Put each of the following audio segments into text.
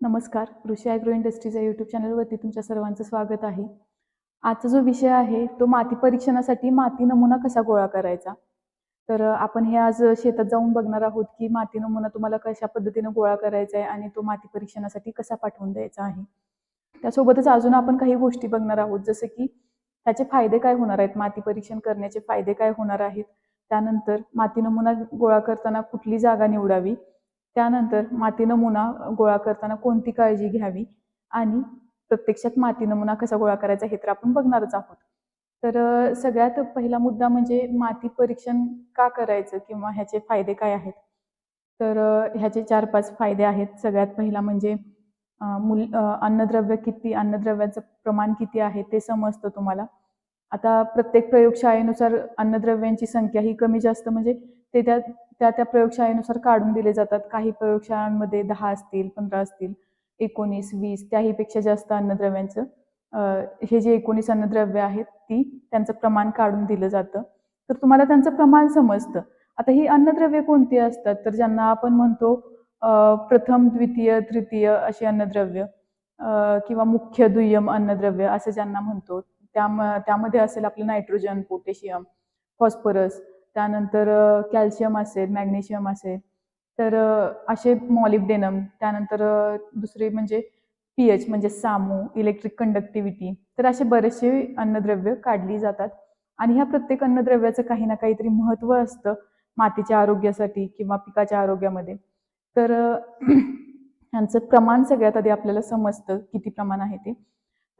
नमस्कार Rishi agro industries या YouTube चॅनलवरती तुमच्या सर्वांचं स्वागत आहे. आजचा जो विषय आहे तो माती परीक्षणासाठी माती नमुना कसा गोळा करायचा? तर आपण हे आज शेतात जाऊन बघणार आहोत की माती नमुना तुम्हाला कशा पद्धतीनं गोळा करायचा आहे आणि तो माती परीक्षणासाठी कसा पाठवून द्यायचा आहे? त्यासोबतच अजून आपण काही गोष्टी बघणार आहोत जसं की त्याचे फायदे काय होणार आहेत? माती परीक्षण करण्याचे फायदे काय होणार आहेत? त्यानंतर माती नमुना गोळा करताना कुठली जागा निवडावी? त्यानंतर माती नमुना गोळा करताना कोणती काळजी घ्यावी आणि प्रत्यक्षात माती नमुना कसा गोळा करायचा हे तर आपण बघणारच आहोत. तर सगळ्यात पहिला मुद्दा म्हणजे माती परीक्षण का करायचं किंवा ह्याचे फायदे काय आहेत? तर ह्याचे चार पाच फायदे आहेत. सगळ्यात पहिला म्हणजे मूल अन्नद्रव्य किती अन्नद्रव्याचं प्रमाण किती आहे ते समजतं तुम्हाला. आता प्रत्येक प्रयोगशाळेनुसार अन्नद्रव्यांची संख्या ही कमी जास्त म्हणजे ते त्या त्या त्या प्रयोगशाळेनुसार काढून दिले जातात. काही प्रयोगशाळांमध्ये दहा असतील पंधरा असतील एकोणीस वीस त्याहीपेक्षा जास्त अन्नद्रव्यांचं हे जे एकोणीस अन्नद्रव्य आहेत ती त्यांचं प्रमाण काढून दिलं जातं. तर तुम्हाला त्यांचं प्रमाण समजतं. आता ही अन्नद्रव्य कोणती असतात? तर ज्यांना आपण म्हणतो प्रथम द्वितीय तृतीय अशी अन्नद्रव्य किंवा मुख्य दुय्यम अन्नद्रव्य असं ज्यांना म्हणतो त्याम त्यामध्ये असेल आपलं नायट्रोजन पोटॅशियम फॉस्फरस त्यानंतर कॅल्शियम असेल मॅग्नेशियम असेल तर असे मॉलिब्डेनम त्यानंतर दुसरे म्हणजे पी एच म्हणजे सामू इलेक्ट्रिक कंडक्टिव्हिटी तर असे बरेचसे अन्नद्रव्य काढली जातात. आणि ह्या प्रत्येक अन्नद्रव्याचं काही ना काहीतरी महत्त्व असतं मातीच्या आरोग्यासाठी किंवा पिकाच्या आरोग्यामध्ये. तर ह्यांचं प्रमाण सगळ्यात आधी आपल्याला समजतं किती प्रमाण आहे ते.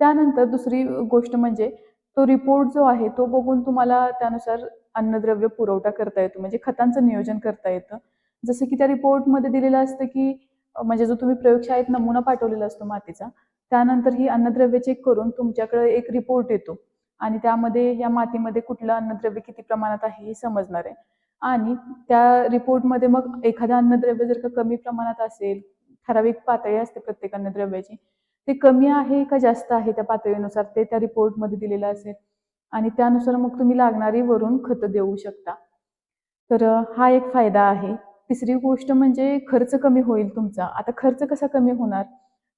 त्यानंतर दुसरी गोष्ट म्हणजे तो रिपोर्ट जो आहे तो बघून तुम्हाला त्यानुसार अन्नद्रव्य पुरवठा करता येतो म्हणजे खतांचं नियोजन करता येतं. जसं की त्या रिपोर्टमध्ये दिलेलं असतं की म्हणजे जो तुम्ही प्रयोगशाळेत नमुना पाठवलेला असतो मातीचा त्यानंतर ही अन्नद्रव्य चेक करून तुमच्याकडे एक रिपोर्ट येतो. आणि त्यामध्ये या मातीमध्ये कुठलं अन्नद्रव्य किती प्रमाणात आहे हे समजणार आहे. आणि त्या रिपोर्टमध्ये मग एखादं अन्नद्रव्य जर का कमी प्रमाणात असेल ठराविक पातळी असते प्रत्येक अन्नद्रव्याची ते कमी आहे का जास्त आहे त्या पातळीनुसार ते त्या रिपोर्टमध्ये दिलेलं असेल. आणि त्यानुसार मग तुम्ही लागणारी वरून खतं देऊ शकता. तर हा एक फायदा आहे. तिसरी गोष्ट म्हणजे खर्च कमी होईल तुमचा. आता खर्च कसा कमी होणार?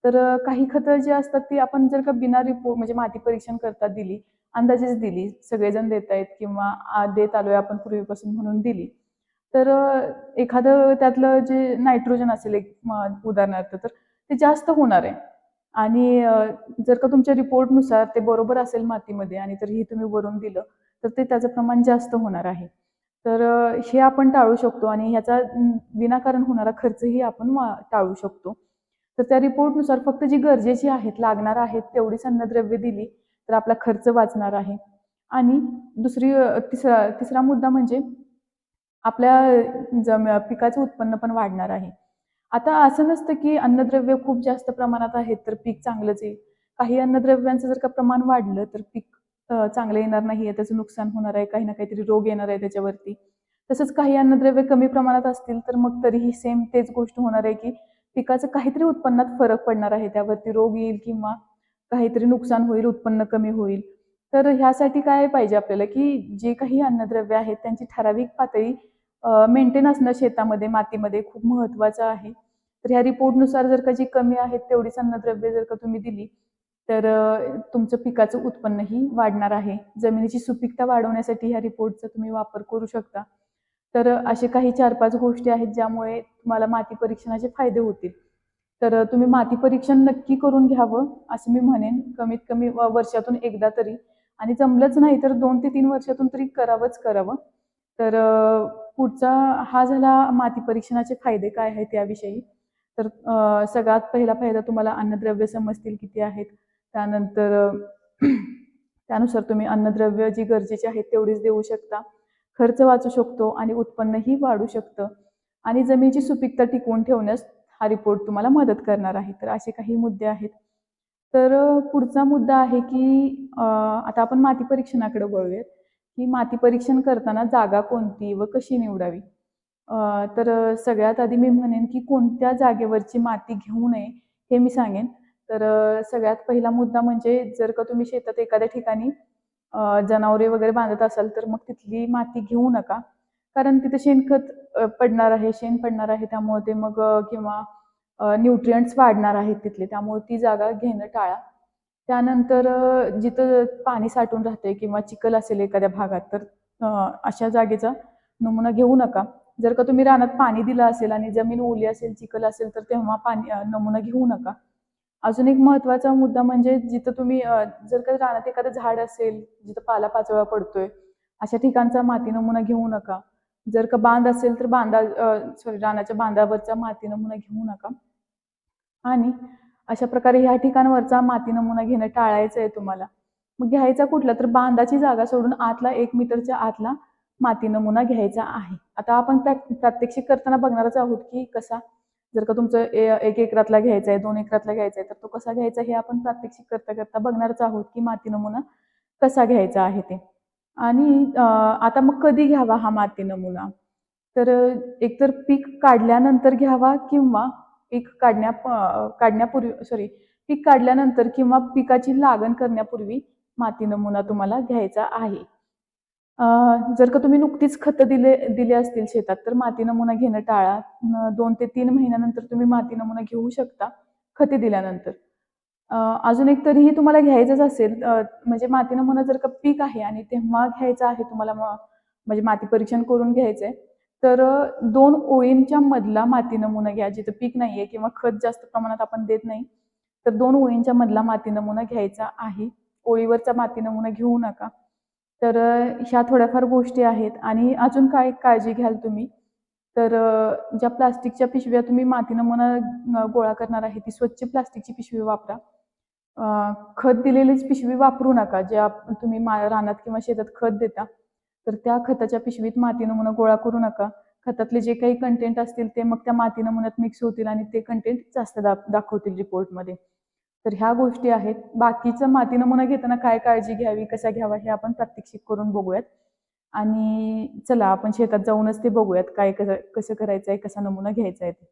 तर काही खतं जी असतात ती आपण जर का बिना रिपोर्ट म्हणजे माती परीक्षण करता दिली अंदाजेच दिली सगळेजण देत आहेत किंवा आ, देत आलोय आपण पूर्वीपासून म्हणून दिली. तर एखादं त्यातलं जे नायट्रोजन असेल एक उदाहरणार्थ तर ते जास्त होणार आहे. आणि जर का तुमच्या रिपोर्टनुसार ते बरोबर असेल मातीमध्ये आणि तरीही तुम्ही वरून दिलं तर ते त्याचं प्रमाण जास्त होणार आहे. तर हे आपण टाळू शकतो आणि ह्याचा विनाकारण होणारा खर्चही आपण वा- टाळू शकतो. तर त्या रिपोर्टनुसार फक्त जी गरजेची आहेत लागणार आहेत तेवढीच अन्नद्रव्य दिली तर आपला खर्च वाचणार आहे. आणि दुसरी तिसरा तिसरा मुद्दा म्हणजे आपल्या जम पिकाचं उत्पन्न पण वाढणार आहे. आता असं नसतं की अन्नद्रव्य खूप जास्त प्रमाणात आहेत तर पीक चांगलंच येईल काही अन्नद्रव्यांचं जर का प्रमाण वाढलं तर पीक चांगलं येणार नाही आहे त्याचं नुकसान होणार आहे काही ना काहीतरी रोग येणार आहे त्याच्यावरती. तसंच काही अन्नद्रव्य कमी प्रमाणात असतील तर मग तरीही सेम तेच गोष्ट होणार आहे की पिकाचं काहीतरी उत्पन्नात फरक पडणार आहे. त्यावरती रोग येईल किंवा काहीतरी नुकसान होईल उत्पन्न कमी होईल. तर ह्यासाठी काय पाहिजे आपल्याला की जे काही अन्नद्रव्य आहेत त्यांची ठराविक पातळी मेंटेन असणं शेतामध्ये मातीमध्ये खूप महत्त्वाचं आहे. तर ह्या रिपोर्टनुसार जर का जी कमी आहेत तेवढीच अन्नद्रव्य जर का तुम्ही दिली तर तुमचं पिकाचं उत्पन्नही वाढणार आहे. जमिनीची सुपीकता वाढवण्यासाठी ह्या रिपोर्टचा तुम्ही वापर करू शकता. तर असे काही चार पाच गोष्टी आहेत ज्यामुळे तुम्हाला माती परीक्षणाचे फायदे होतील. तर तुम्ही माती परीक्षण नक्की करून घ्यावं असं मी म्हणेन. कमीत कमी वर्षातून एकदा तरी. आणि जमलंच नाही तर दोन ते तीन वर्षातून तरी करावंच करावं. तर पुढचा हा झाला माती परीक्षणाचे फायदे काय आहेत याविषयी? तर सगळ्यात पहिला फायदा तुम्हाला अन्नद्रव्य समजतील किती आहेत. त्यानंतर त्यानुसार तुम्ही अन्नद्रव्य जी गरजेची आहेत तेवढीच देऊ शकता. खर्च वाचू शकतो आणि उत्पन्नही वाढू शकतं. आणि जमिनीची सुपीकता टिकवून ठेवण्यास हा रिपोर्ट तुम्हाला मदत करणार आहे. तर असे काही मुद्दे आहेत. तर पुढचा मुद्दा आहे की आता आपण माती परीक्षणाकडे वळूयात. की माती परीक्षण करताना जागा कोणती व कशी निवडावी? तर सगळ्यात आधी मी म्हणेन की कोणत्या जागेवरची माती घेऊ नये हे मी सांगेन. तर सगळ्यात पहिला मुद्दा म्हणजे जर का तुम्ही शेतात एखाद्या ठिकाणी जनावरे वगैरे बांधत असाल तर मग तिथली माती घेऊ नका. कारण तिथे शेणखत पडणार आहे शेण पडणार आहे त्यामुळे ते मग किंवा न्यूट्रियंट्स वाढणार आहेत तिथले. त्यामुळे ती जागा घेणं टाळा. त्यानंतर जिथं पाणी साठून राहते किंवा चिखल असेल एखाद्या भागात तर अशा जागेचा नमुना घेऊ नका. जर का तुम्ही रानात पाणी दिलं असेल आणि जमीन ओली असेल चिखल असेल तर तेव्हा पाणी नमुना घेऊ नका. अजून एक महत्त्वाचा मुद्दा म्हणजे जिथं तुम्ही जर का रानात एखादं झाड असेल जिथं पालापाचोळा पडतोय अशा ठिकाणचा माती नमुना घेऊ नका. जर का बांध असेल तर बांधा सॉरी रानाच्या बांधावरचा माती नमुना घेऊ नका. आणि अशा प्रकारे ह्या ठिकाणवरचा माती नमुना घेणं टाळायचं आहे तुम्हाला. मग घ्यायचा कुठला तर बांधाची जागा सोडून आतला एक मीटरच्या आतला माती नमुना घ्यायचा आहे. आता आपण प्रात्यक्षिक करताना बघणारच आहोत की कसा जर का तुमचं ए- एक एकरातला घ्यायचा आहे दोन एकरातला घ्यायचा आहे तर तो कसा घ्यायचा हे आपण प्रात्यक्षिक करता करता बघणारच आहोत की माती नमुना कसा घ्यायचा आहे ते. आणि आता मग कधी घ्यावा हा माती नमुना? तर एकतर पीक काढल्यानंतर घ्यावा किंवा पीक काढण्या काढण्यापूर्वी सॉरी पीक काढल्यानंतर किंवा पिकाची लागण करण्यापूर्वी माती नमुना तुम्हाला घ्यायचा आहे. जर का तुम्ही नुकतीच खतं दिले दिले असतील शेतात तर माती नमुना घेणं टाळा. दोन ते तीन महिन्यानंतर तुम्ही माती नमुना घेऊ शकता खते दिल्यानंतर. अजून एक तरीही तुम्हाला घ्यायचंच असेल म्हणजे माती नमुना जर का पीक आहे आणि तेव्हा घ्यायचा आहे तुम्हाला म्हणजे माती परीक्षण करून घ्यायचं आहे तर दोन ओळींच्या मधला माती नमुना घ्या जिथं पीक नाहीये किंवा खत जास्त प्रमाणात आपण देत नाही तर दोन ओळींच्या मधला माती नमुना घ्यायचा आहे. ओळीवरचा माती नमुना घेऊ नका. तर ह्या थोड्याफार गोष्टी आहेत. आणि अजून काय काळजी घ्याल तुम्ही? तर ज्या प्लास्टिकच्या पिशव्या तुम्ही माती नमुना गोळा करणार आहे ती स्वच्छ प्लास्टिकची पिशवी वापरा. खत दिलेलीच पिशवी वापरू नका ज्या तुम्ही मा रानात किंवा शेतात खत देता. तर त्या खताच्या पिशवीत माती नमुना गोळा करू नका. खतातले जे काही कंटेंट असतील ते मग त्या माती नमुन्यात मिक्स होतील आणि ते कंटेंट जास्त दा दाखवतील रिपोर्टमध्ये तर ह्या गोष्टी आहेत. बाकीचं माती नमुना घेताना काय काळजी घ्यावी कसा घ्यावा हे आपण प्रात्यक्षिक करून बघूयात. आणि चला आपण शेतात जाऊनच ते बघूयात काय कसं कसं करायचं आहे कसा नमुना घ्यायचा आहे ते.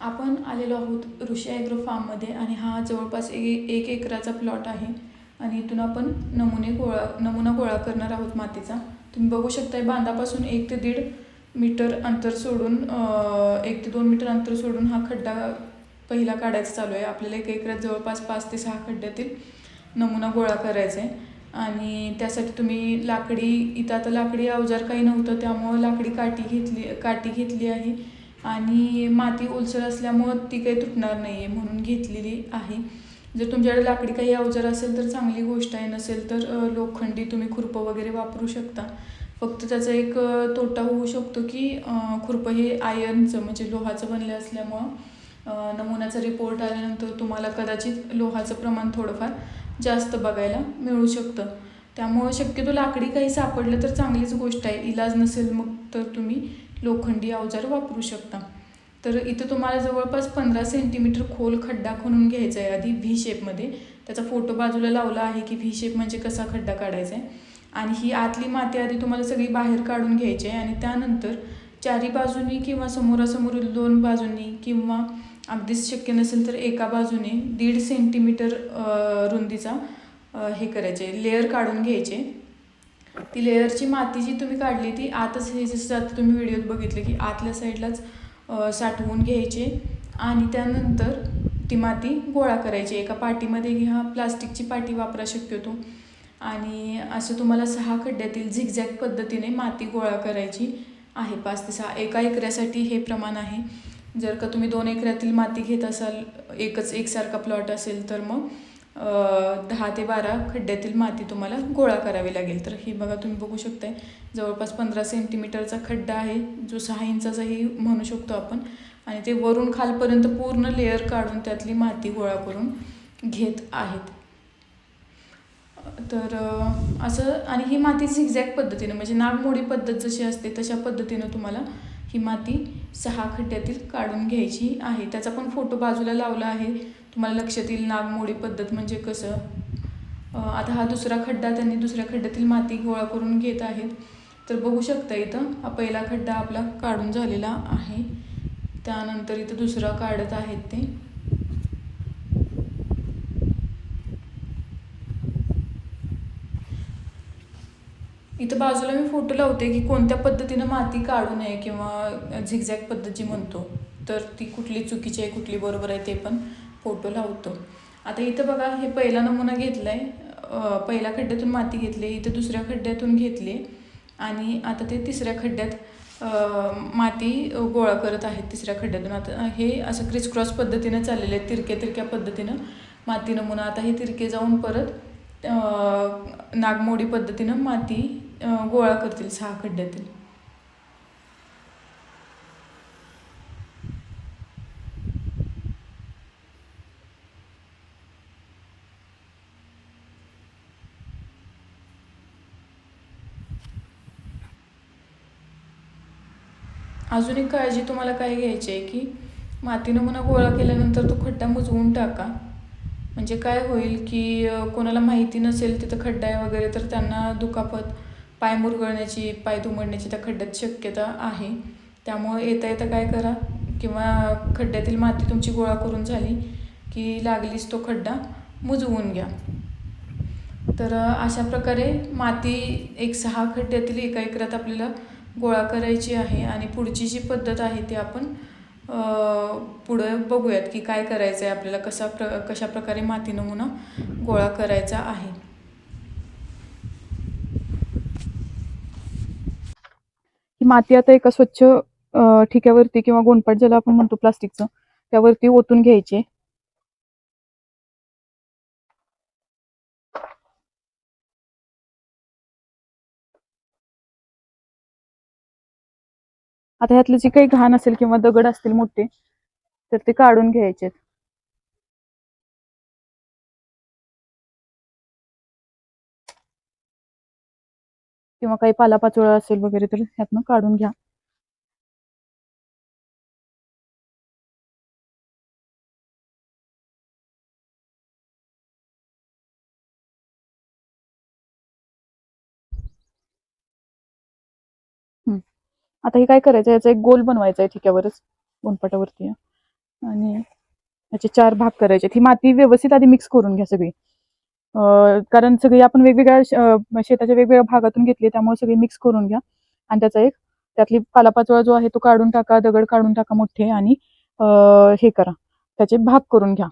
आपण आलेलो आहोत ऋषी ॲग्रो फार्ममध्ये आणि हा जवळपास एक एक एकराचा प्लॉट आहे. आणि इथून आपण नमुने गोळा नमुना गोळा करणार आहोत मातीचा. तुम्ही बघू शकताय बांधापासून एक ते दीड मीटर अंतर सोडून एक ते दोन मीटर अंतर सोडून हा खड्डा पहिला काढायचा चालू आहे. आपल्याला एक एकरात जवळपास पाच ते सहा खड्ड्यातील नमुना गोळा करायचा आहे आणि त्यासाठी तुम्ही लाकडी इथं आता लाकडी अवजार काही नव्हतं त्यामुळं लाकडी काठी घेतली काठी घेतली आहे. आणि माती ओलसर असल्यामुळं ती काही तुटणार नाही आहे म्हणून घेतलेली आहे. जर तुमच्याकडे लाकडी काही अवजार असेल तर चांगली गोष्ट आहे. नसेल तर लोखंडी तुम्ही खुरपं वगैरे वापरू शकता. फक्त त्याचा एक तोटा होऊ शकतो की खुरपं हे आयर्नचं म्हणजे लोहाचं बनले असल्यामुळं नमुन्याचा रिपोर्ट आल्यानंतर तुम्हाला कदाचित लोहाचं प्रमाण थोडंफार जास्त बघायला मिळू शकतं. त्यामुळं शक्यतो लाकडी काही सापडलं तर चांगलीच गोष्ट आहे. इलाज नसेल मग तर तुम्ही लोखंडी अवजार वापरू शकता. तर इथं तुम्हाला जवळपास पंधरा सेंटीमीटर खोल खड्डा खणून घ्यायचा आहे आधी व्ही शेपमध्ये त्याचा फोटो बाजूला लावला आहे की व्ही शेप म्हणजे कसा खड्डा काढायचा आहे. आणि ही आतली माती आधी तुम्हाला सगळी बाहेर काढून घ्यायची आहे आणि त्यानंतर चारी बाजूनी किंवा समोरासमोर दोन बाजूंनी किंवा अगदीच शक्य नसेल तर एका बाजूने दीड सेंटीमीटर रुंदीचा हे करायचे लेअर काढून घ्यायचे. ती लेअरची माती जी तुम्ही काढली ती आतच हे जसं आता तुम्ही व्हिडिओत बघितलं की आतल्या साईडलाच साठवून घ्यायचे आणि त्यानंतर ती माती गोळा करायची. एका पाटीमध्ये घ्या प्लास्टिकची पाटी वापरा शक्यतो. आणि असं तुम्हाला सहा खड्ड्यातील झिगझॅग पद्धतीने माती गोळा करायची आहे. पाच ते सहा एका एकऱ्यासाठी हे प्रमाण आहे. जर का तुम्ही दोन एकऱ्यातील माती घेत असाल एकच एकसारखा प्लॉट असेल तर मग दहा ते बारा खड्ड्यातील माती तुम्हाला गोळा करावी लागेल. तर ही बघा तुम्ही बघू शकताय जवळपास पंधरा सेंटीमीटरचा खड्डा आहे जो सहा इंचाचाही म्हणू शकतो आपण. आणि ते वरून खालपर्यंत पूर्ण लेअर काढून त्यातली माती गोळा करून घेत आहेत. तर असं आणि ही माती झिगझॅग पद्धतीनं म्हणजे नागमोडी पद्धत जशी असते तशा पद्धतीनं तुम्हाला ही माती सहा खड्ड्यातील काढून घ्यायची आहे. त्याचा पण फोटो बाजूला लावला आहे. तुम्हाला लक्षात येईल नागमोडी पद्धत म्हणजे कसं? आता हा दुसरा खड्डा त्यांनी दुसऱ्या खड्ड्यातील माती गोळा करून घेत आहेत. तर बघू शकता इथं हा पहिला खड्डा आपला काढून झालेला आहे. त्यानंतर इथं दुसरा काढत आहेत ते. इथं बाजूला मी फोटो लावते की कोणत्या पद्धतीनं माती काढू नये किंवा झिगझॅग पद्धत जी म्हणतो. तर ती कुठली चुकीची आहे कुठली बरोबर आहे ते पण. फोटो लावतो. आता इथं बघा हे पहिला नमुना घेतला आहे पहिल्या खड्ड्यातून माती घेतली इथं दुसऱ्या खड्ड्यातून घेतली आणि आता ते तिसऱ्या खड्ड्यात माती गोळा करत आहेत तिसऱ्या खड्ड्यातून. आता हे असं क्रिसक्रॉस पद्धतीनं चाललेलं आहे तिरक्या तिरक्या पद्धतीनं माती नमुना. आता हे तिरके जाऊन परत नागमोडी पद्धतीनं माती गोळा करतील सहा खड्ड्यातील. अजून एक काळजी तुम्हाला काय घ्यायची आहे की माती नमुना गोळा केल्यानंतर तो खड्डा मुजवून टाका. म्हणजे काय होईल की कोणाला माहिती नसेल तिथं खड्डा आहे वगैरे तर त्यांना दुखापत पाय मुरगळण्याची पाय दुमडण्याची त्या खड्ड्यात शक्यता आहे. त्यामुळे येता येता काय करा किंवा खड्ड्यातील माती तुमची गोळा करून झाली की लागलीच तो खड्डा मुजवून घ्या. तर अशा प्रकारे माती एक सहा खड्ड्यातील एका एकरात आपल्याला गोळा करायची आहे आणि पुढची जी पद्धत आहे ती आपण पुढं बघूयात की काय करायचं आहे आपल्याला कसा प्र कशा प्रकारे माती नमुना गोळा करायचा आहे. ही माती आता एका स्वच्छ ठिक्यावरती किंवा गोंडपाट ज्याला आपण म्हणतो प्लास्टिकचं त्यावरती ओतून घ्यायचे. आता ह्यातलं जे काही घाण असेल किंवा दगड असतील मोठे तर ते काढून घ्यायचे किंवा काही पालापाचोळा असेल वगैरे तर ह्यातनं काढून घ्या. आता हे काय करायचं? याचा एक गोल बनवायचा आहे ठिक्यावरच गोनपाटावरती आणि याचे चार भाग करायचे ही माती व्यवस्थित आधी मिक्स करून घ्या सगळी. कारण सगळी आपण वेगवेगळ्या शेताच्या वेगवेगळ्या भागातून घेतली त्यामुळे सगळी मिक्स करून घ्या. आणि त्याचा एक त्यातली पालापाचोळा जो आहे तो काढून टाका दगड काढून टाका मोठे आणि हे करा. त्याचे भाग करून घ्या.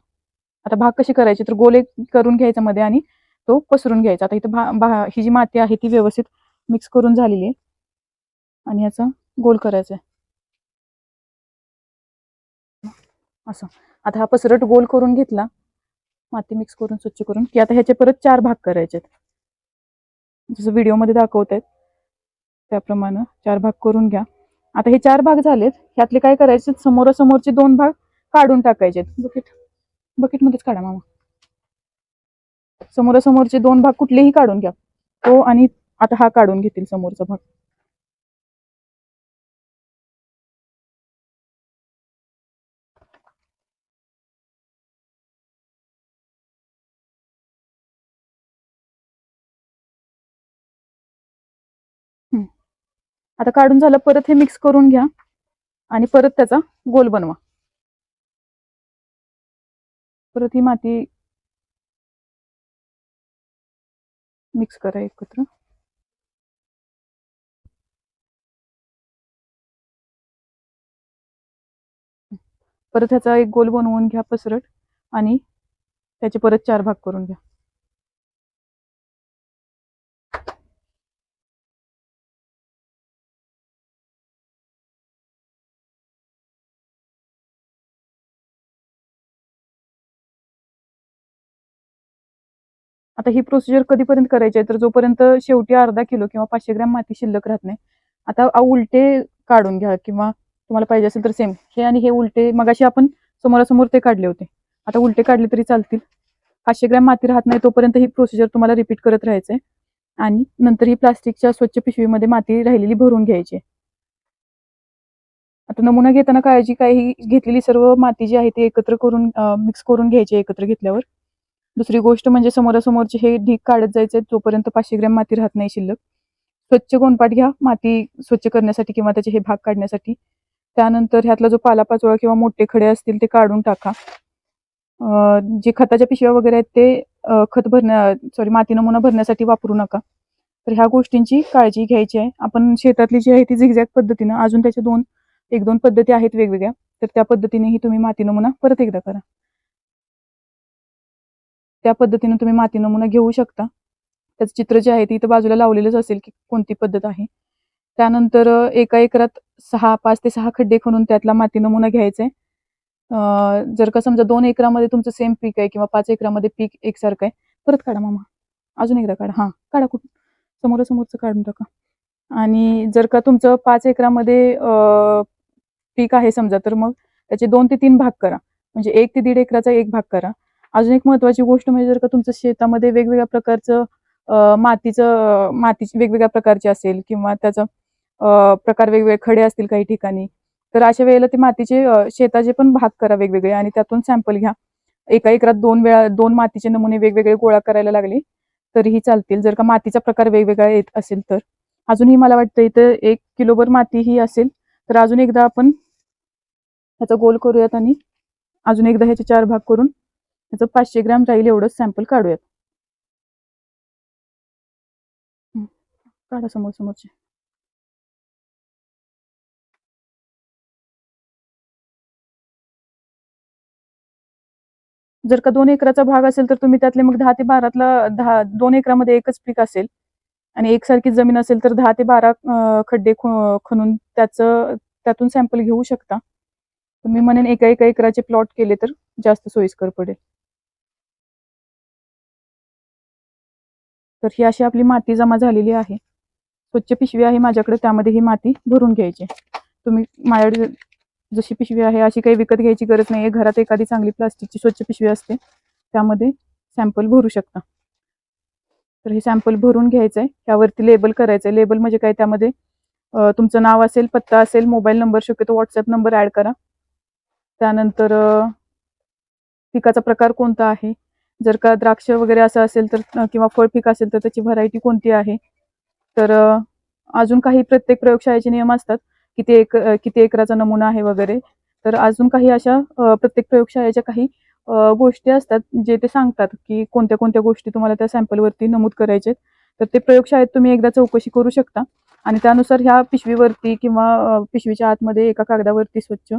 आता भाग कसे करायचे? तर गोल एक करून घ्यायचा मध्ये आणि तो पसरून घ्यायचा. आता इथं भा- ही जी माती आहे ती व्यवस्थित मिक्स करून झालेली आहे. आणि याचा गोल करायचा आहे. असं. आता हा पसरट गोल करून घेतला. माती मिक्स करून स्वच्छ करून. की आता ह्याचे परत चार भाग करायचे आहेत. जसं व्हिडिओमध्ये दाखवत आहेत. त्याप्रमाणे चार भाग करून घ्या. आता हे चार भाग झालेत. ह्यातले काय करायचे समोरासमोरचे दोन भाग काढून टाकायचे बकेट बकेटमध्येच काढा मामा. समोरासमोरचे दोन भाग कुठलेही काढून घ्या. तो आणि आता हा काढून घेतील समोरचा भाग. आता काढून झालं परत हे मिक्स करून घ्या आणि परत त्याचा गोल बनवा. परत ही माती मिक्स करा एकत्र. परत ह्याचा एक गोल बनवून घ्या पसरट आणि त्याचे परत चार भाग करून घ्या. आता ही प्रोसिजर कधीपर्यंत करायची आहे? तर जोपर्यंत शेवटी अर्धा किलो किंवा पाचशे ग्रॅम माती शिल्लक राहत नाही आता उलटे काढून घ्या किंवा तुम्हाला पाहिजे असेल तर सेम हे आणि हे उलटे मगाशी आपण समोरासमोर ते काढले होते. आता उलटे काढले तरी चालतील. पाचशे ग्रॅम माती राहत नाही तोपर्यंत ही प्रोसिजर तुम्हाला रिपीट करत राहायचंय. आणि नंतर ही प्लास्टिकच्या स्वच्छ पिशवीमध्ये माती राहिलेली भरून घ्यायची आता नमुना घेताना काळजी काय? ही घेतलेली सर्व माती जी आहे ती एकत्र करून मिक्स करून घ्यायची एकत्र घेतल्यावर. दुसरी गोष्ट म्हणजे समोरासमोरचे हे ढीक काढत जायचे जोपर्यंत पाचशे ग्रॅम माती राहत नाही शिल्लक. स्वच्छ गोंडपाट घ्या माती स्वच्छ करण्यासाठी किंवा त्याचे हे भाग काढण्यासाठी. त्यानंतर ह्यातला जो पालापाचोळा किंवा मोठे खडे असतील ते काढून टाका. जे खताच्या पिशव्या वगैरे आहेत ते खत भरण्या सॉरी माती नमुना भरण्यासाठी वापरू नका. तर ह्या गोष्टींची काळजी घ्यायची आहे. आपण शेतातली जी आहे ती झिगझॅग पद्धतीनं अजून त्याच्या दोन एक दोन पद्धती आहेत वेगवेगळ्या. तर त्या पद्धतीनेही तुम्ही माती नमुना परत एकदा करा. त्या पद्धतीने तुम्ही माती नमुना घेऊ शकता. त्याचं चित्र जे आहे ते इथं बाजूला लावलेलंच असेल की कोणती पद्धत आहे. त्यानंतर एका एकरात सहा पाच ते सहा खड्डे खणून त्यातला माती नमुना घ्यायचा आहे. जर का समजा दोन एकरामध्ये तुमचं सेम पीक आहे किंवा पाच एकरामध्ये पीक एकसारखं आहे परत काढा मामा. अजून एकदा काढा. हां काढा कुठून? समोरासमोरचं काढून टाका. आणि जर का तुमचं पाच एकरामध्ये पीक आहे समजा तर मग त्याचे दोन ते तीन भाग करा. म्हणजे एक ते दीड एकराचा एक भाग करा. अजून एक महत्वाची गोष्ट म्हणजे जर का तुमचं शेतामध्ये वेगवेगळ्या प्रकारचं मातीचं मातीची वेगवेगळ्या प्रकारची असेल किंवा त्याचं प्रकार वेगवेगळे खडे असतील काही ठिकाणी तर अशा वेळेला ते मातीचे शेताचे पण भाग करा वेगवेगळे आणि त्यातून सॅम्पल घ्या. एका एकरात दोन वेळा दोन मातीचे नमुने वेगवेगळे गोळा करायला लागले तरीही चालतील. जर का मातीचा प्रकार वेगवेगळा येत असेल तर. अजूनही मला वाटतं इथं एक किलोभर माती ही असेल तर अजून एकदा आपण ह्याचा गोल करूयात आणि अजून एकदा ह्याचे चार भाग करून त्याचं पाचशे ग्रॅम राहील एवढंच सॅम्पल काढूयात. काढा समोर समोरचे. जर का दोन एकराचा भाग असेल तर तुम्ही त्यातले मग दहा ते बारातला दहा दोन एकरामध्ये एकच पीक असेल आणि एकसारखी जमीन असेल तर दहा ते बारा खड्डे खणून त्याचं त्यातून सॅम्पल घेऊ शकता. तुम्ही म्हणेन एका एका एकराचे प्लॉट केले तर जास्त सोयीस्कर पडेल. तर ही अशी आपली माती जमा झालेली आहे. स्वच्छ पिशवी आहे माझ्याकडे त्यामध्ये ही माती भरून घ्यायची. तुम्ही माझ्याकडे जशी पिशवी आहे अशी काही विकत घ्यायची गरज नाही आहे घरात एखादी चांगली प्लास्टिकची स्वच्छ पिशवी असते त्यामध्ये सॅम्पल भरू शकता. तर हे सॅम्पल भरून घ्यायचं आहे त्यावरती लेबल करायचं आहे लेबल म्हणजे काय? त्यामध्ये तुमचं नाव असेल पत्ता असेल मोबाईल नंबर शक्यतो व्हॉट्सअप नंबर ॲड करा. त्यानंतर पिकाचा प्रकार कोणता आहे? जर का द्राक्ष वगैरे असं असेल तर किंवा फळ पीक असेल तर त्याची व्हरायटी कोणती आहे? तर अजून काही प्रत्येक प्रयोगशाळेचे नियम असतात किती एक किती एकराचा नमुना आहे वगैरे. तर अजून काही अशा प्रत्येक प्रयोगशाळेच्या काही गोष्टी असतात जे ते सांगतात की कोणत्या कोणत्या गोष्टी तुम्हाला त्या सॅम्पलवरती नमूद करायचे तर ते प्रयोगशाळेत तुम्ही एकदा चौकशी करू शकता. आणि त्यानुसार ह्या पिशवीवरती किंवा पिशवीच्या आतमध्ये एका कागदावरती स्वच्छ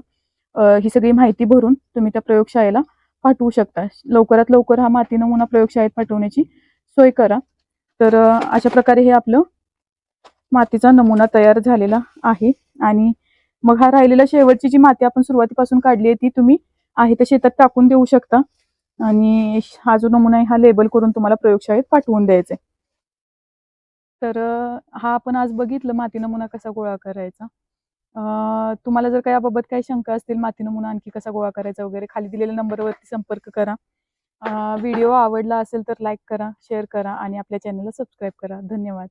ही सगळी माहिती भरून तुम्ही त्या प्रयोगशाळेला पाठवू शकता. लवकरात लवकर हा माती नमुना प्रयोगशाळेत पाठवण्याची सोय करा. तर अशा प्रकारे हे आपलं मातीचा नमुना तयार झालेला आहे. आणि मग हा राहिलेला शेवटची जी माती आपण सुरुवातीपासून काढली आहे ती तुम्ही आहे त्या शेतात टाकून देऊ शकता. आणि हा जो नमुना आहे हा लेबल करून तुम्हाला प्रयोगशाळेत पाठवून द्यायचा आहे तर हा आपण आज बघितलं माती नमुना कसा गोळा करायचा. तुम्हाला जर काही याबाबत काही शंका असतील माती नमुना आणखी कसा गोळा करायचा वगैरे खाली दिलेल्या नंबरवरती संपर्क करा. व्हिडिओ आवडला असेल तर लाईक करा शेअर करा आणि आपल्या चॅनलला सबस्क्राईब करा. धन्यवाद.